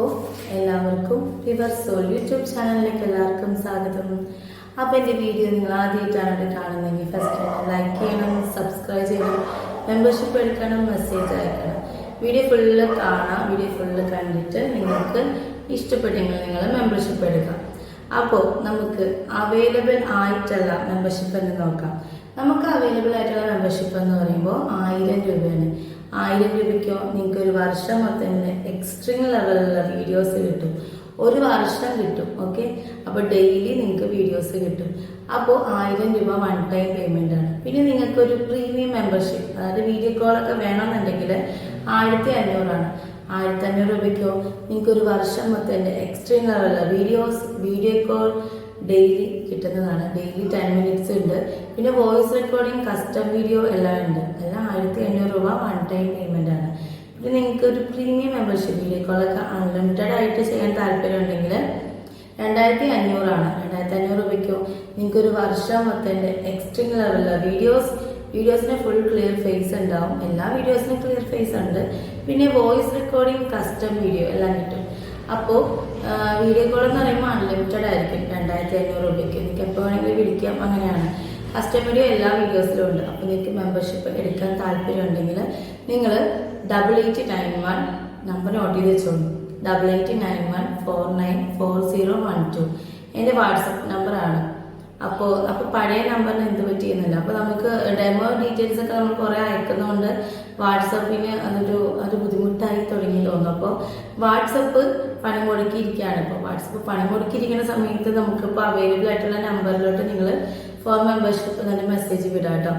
അപ്പോൾ എല്ലാവർക്കും river soul YouTube ചാനലിലേക്ക് എല്ലാവർക്കും സ്വാഗതം. അപ്പോൾ എന്റെ വീഡിയോ നിങ്ങൾ ആദ്യമായിട്ടാണ് കാണുന്നതെങ്കിൽ ഫസ്റ്റ് ലൈക്ക് ചെയ്യണം സബ്സ്ക്രൈബ് ചെയ്യണം മെമ്പർഷിപ്പ് എടുക്കണം മെസ്സേജ് അയക്കണം. വീഡിയോ ഫുള്ള് കാണാം വീഡിയോ ഫുള്ള് കണ്ടിട്ട് നിങ്ങൾക്ക് ഇഷ്ടപ്പെട്ടെങ്കിൽ നിങ്ങൾ മെമ്പർഷിപ്പ് എടുക്കാം. അപ്പോൾ നമുക്ക് അവൈലബിൾ ആയിട്ടുള്ള മെമ്പർഷിപ്പ് എന്ന് നോക്കാം. നമുക്ക് അവൈലബിൾ ആയിട്ടുള്ള മെമ്പർഷിപ്പ് എന്ന് പറയുമ്പോൾ ആയിരം രൂപയാണ്. ആയിരം രൂപയ്ക്കോ നിങ്ങൾക്ക് ഒരു വർഷം മൊത്തം എക്സ്ട്രീം ലെവലിലുള്ള വീഡിയോസ് കിട്ടും. ഒരു വർഷം കിട്ടും ഓക്കെ അപ്പോൾ ഡെയിലി നിങ്ങൾക്ക് വീഡിയോസ് കിട്ടും. അപ്പോൾ ആയിരം രൂപ വൺ ടൈം പേയ്മെന്റ് ആണ്. പിന്നെ നിങ്ങൾക്ക് ഒരു പ്രീമിയം മെമ്പർഷിപ്പ് അതായത് വീഡിയോ കോളൊക്കെ വേണമെന്നുണ്ടെങ്കിൽ ആയിരത്തി അഞ്ഞൂറാണ് ആയിരത്തി അഞ്ഞൂറ് രൂപയ്ക്കോ നിങ്ങൾക്ക് ഒരു വർഷം മൊത്തം എക്സ്ട്രീം ലെവലുള്ള വീഡിയോസ് വീഡിയോ കോൾ ഡെയിലി കിട്ടുന്നതാണ്. ഡെയിലി ടെൻ മിനിറ്റ്സ് ഉണ്ട്. പിന്നെ വോയിസ് റെക്കോർഡിങ് കസ്റ്റം വീഡിയോ എല്ലാം ഉണ്ട് എല്ലാം ആയിരത്തി അഞ്ഞൂറ് രൂപ വൺ ടൈം പേയ്മെന്റ് ആണ്. പിന്നെ നിങ്ങൾക്ക് ഒരു പ്രീമിയം മെമ്പർഷിപ്പിലേക്കുള്ളൊക്കെ അൺലിമിറ്റഡ് ആയിട്ട് ചെയ്യാൻ താല്പര്യം ഉണ്ടെങ്കിൽ രണ്ടായിരത്തി അഞ്ഞൂറാണ് രണ്ടായിരത്തി അഞ്ഞൂറ് രൂപയ്ക്കോ നിങ്ങൾക്ക് ഒരു വർഷം മൊത്തം എക്സ്ട്രീം ലെവലിൽ വീഡിയോസ് വീഡിയോസിന് ഫുൾ ക്ലിയർ ഫേസ് ഉണ്ടാവും. എല്ലാ വീഡിയോസിനും ക്ലിയർ ഫേസ് ഉണ്ട്. പിന്നെ വോയിസ് റെക്കോർഡിംഗ് കസ്റ്റം വീഡിയോ എല്ലാം കിട്ടും. അപ്പോൾ വീഡിയോ കോൾ എന്ന് പറയുമ്പോൾ അൺലിമിറ്റഡ് ആയിരിക്കും. രണ്ടായിരത്തി അഞ്ഞൂറ് രൂപയ്ക്ക്. നിങ്ങൾക്ക് എപ്പോൾ വേണമെങ്കിലും വിളിക്കാം. അങ്ങനെയാണ്. കസ്റ്റം വീഡിയോ എല്ലാ വീഡിയോസിലും ഉണ്ട്. അപ്പോൾ നിങ്ങൾക്ക് മെമ്പർഷിപ്പ് എടുക്കാൻ താല്പര്യം ഉണ്ടെങ്കിൽ നിങ്ങൾ double eight nine one number note ചെയ്ത് വെച്ചോളൂ. Double eight nine one four nine four zero one two എന്റെ വാട്സപ്പ് നമ്പറാണ് അപ്പോൾ അപ്പോൾ പഴയ നമ്പറിന് എന്ത് പറ്റിയെന്നില്ല അപ്പോൾ നമുക്ക് ഡെമോ ഡീറ്റെയിൽസ് ഒക്കെ നമ്മൾ കുറേ അയക്കുന്നതുകൊണ്ട് വാട്സപ്പിന് അതൊരു ഒരു ബുദ്ധിമുട്ടായി തുടങ്ങി തോന്നുന്നു. അപ്പോൾ വാട്സപ്പ് പണി മുടക്കിയിരിക്കുകയാണ് ഇപ്പോൾ വാട്സപ്പ് പണി മുടക്കിയിരിക്കുന്ന സമയത്ത് നമുക്കിപ്പോൾ അവൈലബിൾ ആയിട്ടുള്ള നമ്പറിലോട്ട് നിങ്ങൾ ഫോർ മെമ്പർഷിപ്പ് തന്നെ മെസ്സേജ് വിടാം കേട്ടോ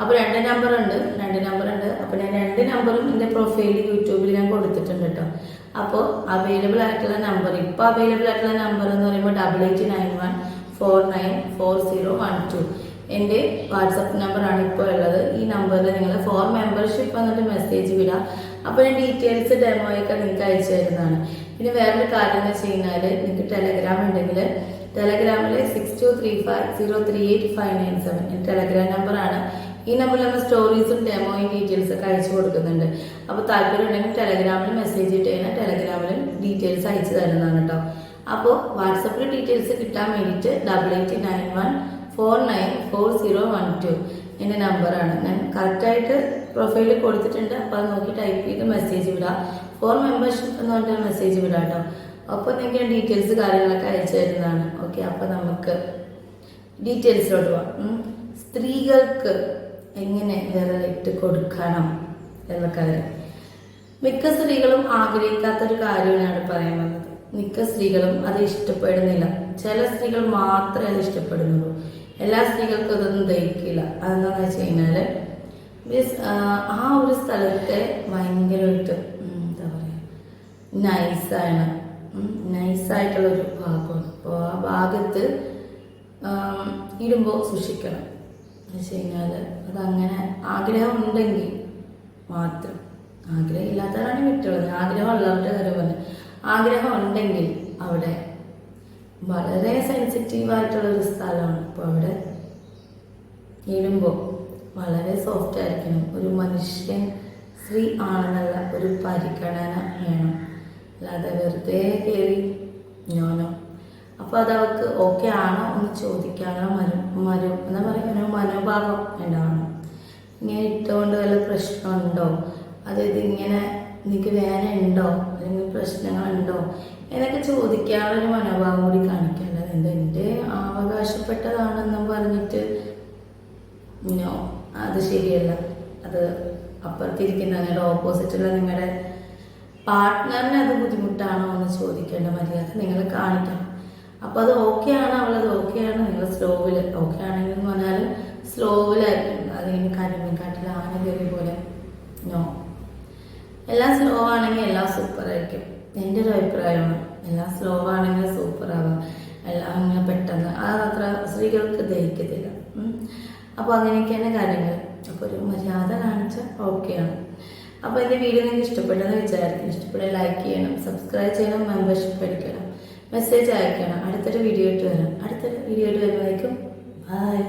അപ്പോൾ രണ്ട് നമ്പർ ഉണ്ട് രണ്ട് നമ്പർ ഉണ്ട്. അപ്പോൾ ഞാൻ രണ്ട് നമ്പറും എന്റെ പ്രൊഫൈലിൽ യൂട്യൂബിൽ ഞാൻ കൊടുത്തിട്ടുണ്ട് കേട്ടോ അപ്പോൾ അവൈലബിൾ ആയിട്ടുള്ള നമ്പർ ഇപ്പോൾ അവൈലബിൾ ആയിട്ടുള്ള നമ്പർ എന്ന് പറയുമ്പോൾ double eight nine one four nine four zero one two എന്റെ വാട്സപ്പ് നമ്പറാണ് ഇപ്പോൾ ഉള്ളത്. ഈ നമ്പറിൽ നിങ്ങൾ ഫോർ മെമ്പർഷിപ്പ് വന്നിട്ട് മെസ്സേജ് വിടാം അപ്പോൾ ഞാൻ ഡീറ്റെയിൽസ് ഡെമോയൊക്കെ നിങ്ങൾക്ക് അയച്ചു തരുന്നതാണ്. പിന്നെ വേറൊരു കാര്യം എന്ന് വെച്ച് കഴിഞ്ഞാൽ നിങ്ങൾക്ക് ടെലഗ്രാം ഉണ്ടെങ്കിൽ ടെലഗ്രാമിൽ six two three five zero three eight five nine seven Telegram നമ്പറാണ്. ഈ നമ്പറിൽ നമ്മൾ സ്റ്റോറീസും ഡെമോയും ഡീറ്റെയിൽസ് ഒക്കെ അയച്ചു കൊടുക്കുന്നുണ്ട്. അപ്പോൾ താല്പര്യം ഉണ്ടെങ്കിൽ ടെലഗ്രാമിൽ മെസ്സേജ് ഇട്ട് കഴിഞ്ഞാൽ ടെലഗ്രാമിലും ഡീറ്റെയിൽസ് അയച്ചു തരുന്നതാണ് കേട്ടോ. അപ്പോൾ വാട്സപ്പിൽ ഡീറ്റെയിൽസ് കിട്ടാൻ വേണ്ടിയിട്ട് double eight nine one four nine four zero one two എന്റെ നമ്പറാണ്. ഞാൻ കറക്റ്റായിട്ട് പ്രൊഫൈലിൽ കൊടുത്തിട്ടുണ്ട്. അപ്പോൾ അത് നോക്കി ടൈപ്പ് ചെയ്ത് മെസ്സേജ് വിടാം ഫോർ മെമ്പർഷിപ്പ് എന്ന് പറഞ്ഞിട്ട് മെസ്സേജ് വിടാം കേട്ടോ. അപ്പോൾ നിങ്ങൾക്ക് ഞാൻ ഡീറ്റെയിൽസ് കാര്യങ്ങളൊക്കെ അയച്ചു തരുന്നതാണ്. ഓക്കെ അപ്പോൾ നമുക്ക് ഡീറ്റെയിൽസിലോട്ട് പോവാം. സ്ത്രീകൾക്ക് എങ്ങനെ വിരലിട്ട് കൊടുക്കണം എന്ന കാര്യം മിക്ക സ്ത്രീകളും ആഗ്രഹിക്കാത്തൊരു കാര്യമാണ് പറയാൻ വന്നത്. മിക്ക സ്ത്രീകളും അത് ഇഷ്ടപ്പെടുന്നില്ല. ചില സ്ത്രീകൾ മാത്രമേ അത് ഇഷ്ടപ്പെടുന്നുള്ളൂ. എല്ലാ സ്ത്രീകൾക്കും അതൊന്നും ദഹിക്കില്ല. അതെന്താണെന്ന് വെച്ച് കഴിഞ്ഞാൽ മീൻസ് ആ ഒരു സ്ഥലത്തെ ഭയങ്കരമായിട്ട് എന്താ പറയുക നൈസാണ് നൈസായിട്ടുള്ളൊരു ഭാഗമാണ്. അപ്പോൾ ആ ഭാഗത്ത് ഇടുമ്പോൾ സൂക്ഷിക്കണം. എന്ന് വെച്ച് കഴിഞ്ഞാൽ അതങ്ങനെ ആഗ്രഹം ഉണ്ടെങ്കിൽ മാത്രം. ആഗ്രഹം ഇല്ലാത്തവരാണ് വിട്ടുള്ളത് ആഗ്രഹം ഉള്ളവരുടെ കാര്യം പറഞ്ഞു. ആഗ്രഹം ഉണ്ടെങ്കിൽ അവിടെ വളരെ സെൻസിറ്റീവായിട്ടുള്ള ഒരു സ്ഥലമാണ്. അപ്പോൾ അവിടെ ഇടുമ്പോൾ വളരെ സോഫ്റ്റ് ആയിരിക്കണം ഒരു മനുഷ്യൻ സ്ത്രീ ആണെന്നുള്ള ഒരു പരിഗണന വേണം. അല്ലാതെ വെറുതെ കയറി ഞാനോ? അപ്പോൾ അത് അവർക്ക് ഓക്കെ ആണോ എന്ന് ചോദിക്കാനോ? മരു മരു എന്താ പറയുക മനോഭാവം ഉണ്ടാവണം. ഇങ്ങനെ ഇട്ടുകൊണ്ട് വല്ല പ്രശ്നമുണ്ടോ? അതായത് ഇങ്ങനെ നിനക്ക് വേദന ഉണ്ടോ? അല്ലെങ്കിൽ പ്രശ്നങ്ങളുണ്ടോ? എന്നൊക്കെ ചോദിക്കാനുള്ളൊരു മനോഭാവം കൂടി കാണിക്കേണ്ടത് എന്താ എന്റെ അവകാശപ്പെട്ടതാണെന്നും പറഞ്ഞിട്ട് നോ അത് ശരിയല്ല. അത് അപ്പുറത്തിരിക്കുന്ന നിങ്ങളുടെ ഓപ്പോസിറ്റുള്ള നിങ്ങളുടെ പാർട്ട്ണറിന് അത് ബുദ്ധിമുട്ടാണോ എന്ന് ചോദിക്കേണ്ട മര്യാദ നിങ്ങൾ കാണിക്കണം. അപ്പോൾ അത് ഓക്കെ ആണ് അവളത് ഓക്കെ ആണ് നിങ്ങൾ സ്ലോവിൽ ഓക്കെ ആണെങ്കിൽ എന്ന് പറഞ്ഞാൽ സ്ലോവിലായിരിക്കും. അതിങ്ങനെ കരിമീൻ കാട്ടിൽ ആന കയറിയ പോലെ. നോ എല്ലാം സ്ലോ ആണെങ്കിൽ എല്ലാം സൂപ്പർ ആയിരിക്കും. എന്റെ ഒരു അഭിപ്രായമാണ്. എല്ലാം സ്ലോ ആണെങ്കിൽ സൂപ്പർ ആവാം. എല്ലാം അങ്ങനെ പെട്ടെന്ന്. അതത്ര സ്ത്രീകൾക്ക് ദഹിക്കത്തില്ല. അപ്പോൾ അങ്ങനെയൊക്കെയാണ് കാര്യങ്ങൾ അപ്പോൾ ഒരു മര്യാദ കാണിച്ചാൽ ഓക്കെയാണ്. അപ്പോൾ എന്റെ വീഡിയോ നിങ്ങൾക്ക് ഇഷ്ടപ്പെട്ടെന്ന് വിചാരിക്കും ഇഷ്ടപ്പെട്ട ലൈക്ക് ചെയ്യണം സബ്സ്ക്രൈബ് ചെയ്യണം മെമ്പർഷിപ്പ് എടുക്കണം മെസ്സേജ് അയക്കണം. അടുത്തൊരു വീഡിയോ ഇട്ട് വരാം. അടുത്തൊരു വീഡിയോ ഇട്ട് വരുമ്പോഴേക്കും ബൈ